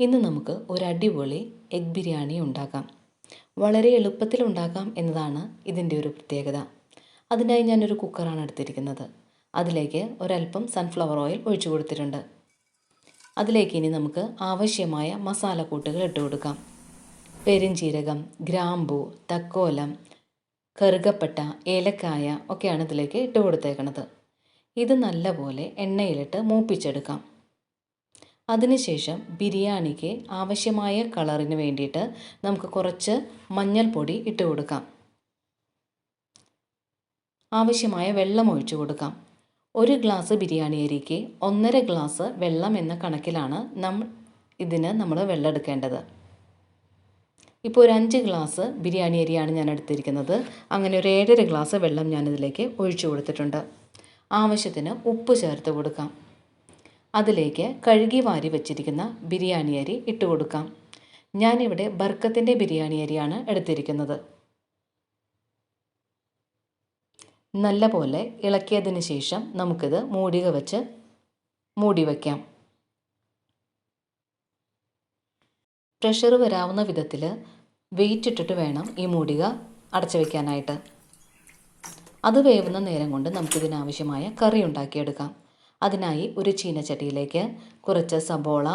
ഇന്ന് നമുക്ക് ഒരു അടിപൊളി എഗ് ബിരിയാണി ഉണ്ടാക്കാം. വളരെ എളുപ്പത്തിൽ ഉണ്ടാക്കാം എന്നതാണ് ഇതിന്റെ ഒരു പ്രത്യേകത. അതിനായി ഞാനൊരു കുക്കറാണ് എടുത്തിരിക്കുന്നത്. അതിലേക്ക് ഒരല്പം സൺഫ്ലവർ ഓയിൽ ഒഴിച്ചു കൊടുത്തിട്ടുണ്ട്. അതിലേക്ക് ഇനി നമുക്ക് ആവശ്യമായ മസാലക്കൂട്ടുകൾ ഇട്ട് കൊടുക്കാം. പെരിഞ്ചീരകം ഗ്രാമ്പൂ തക്കോലം കറുകപ്പട്ട ഏലക്കായ ഒക്കെയാണ് ഇതിലേക്ക് ഇട്ട് കൊടുത്തേക്കുന്നത് ഇത് നല്ലപോലെ എണ്ണയിലിട്ട് മൂപ്പിച്ചെടുക്കാം. അതിനുശേഷം ബിരിയാണിക്ക് ആവശ്യമായ കളറിന് വേണ്ടിയിട്ട് നമുക്ക് കുറച്ച് മഞ്ഞൾപ്പൊടി ഇട്ട് കൊടുക്കാം. ആവശ്യമായ വെള്ളം ഒഴിച്ച് കൊടുക്കാം. ഒരു ഗ്ലാസ് ബിരിയാണി അരിക്ക് ഒന്നര ഗ്ലാസ് വെള്ളം എന്ന കണക്കിലാണ് നമ്മൾ ഇതിന് നമ്മൾ വെള്ളം എടുക്കേണ്ടത്. ഇപ്പോൾ ഒരു അഞ്ച് ഗ്ലാസ് ബിരിയാണി അരിയാണ് ഞാൻ എടുത്തിരിക്കുന്നത്. അങ്ങനെ ഒരു ഏഴര ഗ്ലാസ് വെള്ളം ഞാനിതിലേക്ക് ഒഴിച്ചു കൊടുത്തിട്ടുണ്ട്. ആവശ്യത്തിന് ഉപ്പ് ചേർത്ത് കൊടുക്കാം. അതിലേക്ക് കഴുകി വാരി വെച്ചിരിക്കുന്ന ബിരിയാണി അരി ഇട്ട് കൊടുക്കാം ഞാനിവിടെ ബർക്കത്തിന്റെ ബിരിയാണി അരിയാണ് എടുത്തിരിക്കുന്നത്. നല്ലപോലെ ഇളക്കിയതിന് ശേഷം നമുക്കിത് മൂടിക വെച്ച് മൂടി വയ്ക്കാം പ്രഷർ വരാവുന്ന വിധത്തിൽ വെയിറ്റ് ഇട്ടിട്ട് വേണം ഈ മൂടിക അടച്ചു വയ്ക്കാനായിട്ട് അത് വേവുന്ന നേരം കൊണ്ട് നമുക്കിതിനാവശ്യമായ കറി ഉണ്ടാക്കിയെടുക്കാം. അതിനായി ഒരു ചീനച്ചട്ടിയിലേക്ക് കുറച്ച് സബോള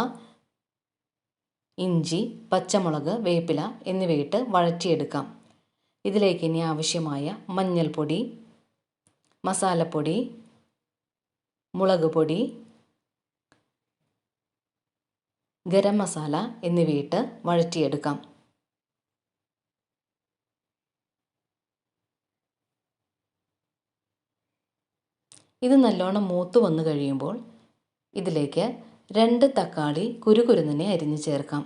ഇഞ്ചി പച്ചമുളക് വേപ്പില എന്നിവയിട്ട് വഴറ്റിയെടുക്കാം. ഇതിലേക്ക് ഇനി ആവശ്യമായ മഞ്ഞൾപ്പൊടി മസാലപ്പൊടി മുളക് പൊടി ഗരം മസാല എന്നിവയിട്ട് വഴറ്റിയെടുക്കാം. ഇത് നല്ലോണം മൂത്ത് വന്നു കഴിയുമ്പോൾ ഇതിലേക്ക് രണ്ട് തക്കാളി കുരുകുരുന്നിനെ അരിഞ്ഞു ചേർക്കാം.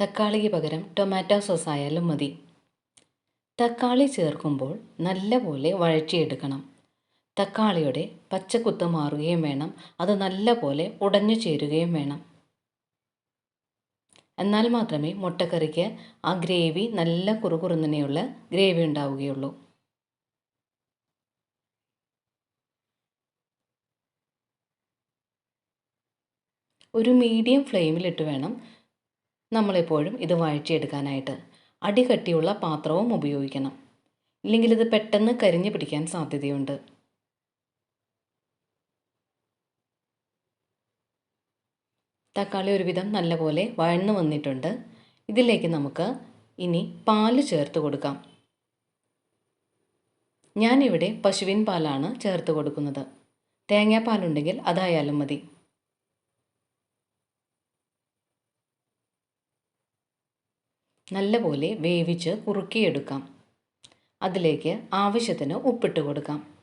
തക്കാളിക്ക് പകരം ടൊമാറ്റോ സോസ് ആയാലും മതി. തക്കാളി ചേർക്കുമ്പോൾ നല്ലപോലെ വഴറ്റിയെടുക്കണം. തക്കാളിയുടെ പച്ചക്കുത്ത് മാറുകയും വേണം. അത് നല്ലപോലെ ഉടഞ്ഞു ചേരുകയും വേണം. എന്നാൽ മാത്രമേ മുട്ടക്കറിക്ക് ആ ഗ്രേവി നല്ല കുറുകുറുന്നനെയുള്ള ഗ്രേവി ഉണ്ടാവുകയുള്ളൂ. ഒരു മീഡിയം ഫ്ലെയിമിലിട്ട് വേണം നമ്മളെപ്പോഴും ഇത് വഴറ്റിയെടുക്കാനായിട്ട്. അടികട്ടിയുള്ള പാത്രവും ഉപയോഗിക്കണം. ഇല്ലെങ്കിൽ ഇത് പെട്ടെന്ന് കരിഞ്ഞു പിടിക്കാൻ സാധ്യതയുണ്ട്. തക്കാളി ഒരുവിധം നല്ലപോലെ വഴന്നു വന്നിട്ടുണ്ട്. ഇതിലേക്ക് നമുക്ക് ഇനി പാൽ ചേർത്ത് കൊടുക്കാം. ഞാനിവിടെ പശുവിൻ പാലാണ് ചേർത്ത് കൊടുക്കുന്നത്. തേങ്ങാപ്പാലുണ്ടെങ്കിൽ അതായാലും മതി. നല്ലപോലെ വേവിച്ച് കുറുക്കിയെടുക്കാം. അതിലേക്ക് ആവശ്യത്തിന് ഉപ്പിട്ട് കൊടുക്കാം.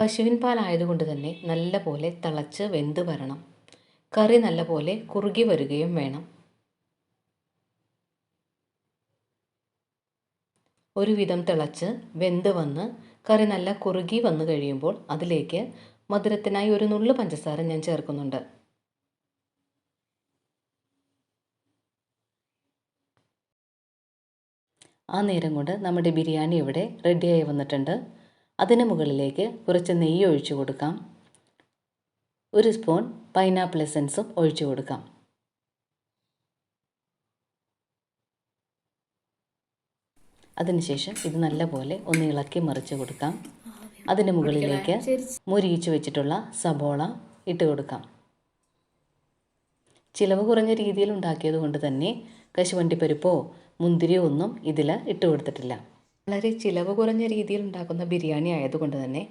പശുവിൻ പാലായതുകൊണ്ട് തന്നെ നല്ലപോലെ തിളച്ച് വെന്ത് വരണം. കറി നല്ലപോലെ കുറുകി വരികയും വേണം. ഒരുവിധം തിളച്ച് വെന്ത് വന്ന് കറി നല്ല കുറുകി വന്നു കഴിയുമ്പോൾ അതിലേക്ക് മധുരത്തിനായി ഒരു നുള്ളു പഞ്ചസാര ഞാൻ ചേർക്കുന്നുണ്ട്. ആ നേരം കൊണ്ട് നമ്മുടെ ബിരിയാണി ഇവിടെ റെഡിയായി വന്നിട്ടുണ്ട്. അതിന് മുകളിലേക്ക് കുറച്ച് നെയ്യ് ഒഴിച്ചു കൊടുക്കാം. ഒരു സ്പൂൺ പൈനാപ്പിൾ എസൻസും ഒഴിച്ചു കൊടുക്കാം. അതിനുശേഷം ഇത് നല്ലപോലെ ഒന്ന് ഇളക്കി മറിച്ച് കൊടുക്കാം. അതിന് മുകളിലേക്ക് മുരിയിച്ച് വെച്ചിട്ടുള്ള സബോള ഇട്ട് കൊടുക്കാം. ചിലവ് കുറഞ്ഞ രീതിയിൽ ഉണ്ടാക്കിയത് കൊണ്ട് തന്നെ കശുവണ്ടിപ്പരിപ്പോ മുന്തിരിയോ ഒന്നും ഇതിൽ ഇട്ട് കൊടുത്തിട്ടില്ല. വളരെ ചിലവ് കുറഞ്ഞ രീതിയിൽ ഉണ്ടാക്കുന്ന ബിരിയാണി ആയതുകൊണ്ട് തന്നെ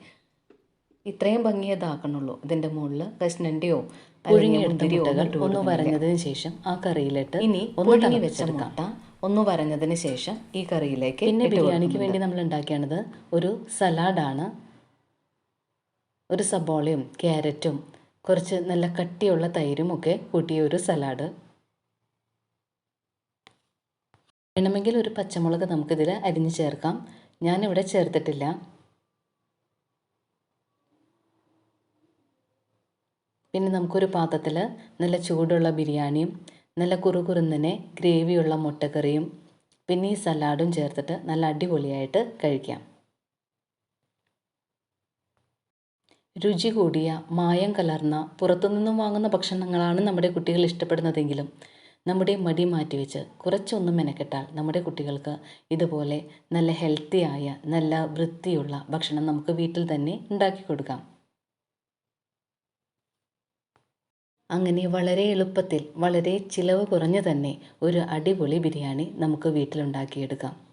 ഇത്രയും ഭംഗിയതാക്കണുള്ളൂ. ഇതിന്റെ മുകളിൽ കഷ്ണന്റെയോ പുഴുങ്ങിയെടുത്തിരിയോ ഒന്ന് വരഞ്ഞതിന് ശേഷം ആ കറിയിലിട്ട് ഇനി ഒന്ന് വെച്ച മുട്ട ഒന്ന് വരഞ്ഞതിന് ശേഷം ഈ കറിയിലേക്ക് പിന്നെ ബിരിയാണിക്ക് വേണ്ടി നമ്മൾ ഉണ്ടാക്കിയാണത് ഒരു സലാഡാണ്. ഒരു സബോളയും ക്യാരറ്റും കുറച്ച് നല്ല കട്ടിയുള്ള തൈരും ഒക്കെ കൂട്ടിയ ഒരു സലാഡ്. വേണമെങ്കിൽ ഒരു പച്ചമുളക് നമുക്കിതിൽ അരിഞ്ഞു ചേർക്കാം. ഞാനിവിടെ ചേർത്തിട്ടില്ല. പിന്നെ നമുക്കൊരു പാത്രത്തിൽ നല്ല ചൂടുള്ള ബിരിയാണിയും നല്ല കുറുകുറുന്നനെ ഗ്രേവിയുള്ള മുട്ടക്കറിയും പിന്നെ ഈ സലാഡും ചേർത്തിട്ട് നല്ല അടിപൊളിയായിട്ട് കഴിക്കാം. രുചി കൂടിയ മായം കലർന്ന പുറത്തുനിന്നും വാങ്ങുന്ന ഭക്ഷണങ്ങളാണ് നമ്മുടെ കുട്ടികൾ ഇഷ്ടപ്പെടുന്നതെങ്കിലും നമ്മുടെ മടി മാറ്റിവെച്ച് കുറച്ചൊന്നും മെനക്കെട്ടാൽ നമ്മുടെ കുട്ടികൾക്ക് ഇതുപോലെ നല്ല ഹെൽത്തിയായ നല്ല വൃത്തിയുള്ള ഭക്ഷണം നമുക്ക് വീട്ടിൽ തന്നെ ഉണ്ടാക്കി കൊടുക്കാം. അങ്ങനെ വളരെ എളുപ്പത്തിൽ വളരെ ചിലവ് കുറഞ്ഞു തന്നെ ഒരു അടിപൊളി ബിരിയാണി നമുക്ക് വീട്ടിലുണ്ടാക്കിയെടുക്കാം.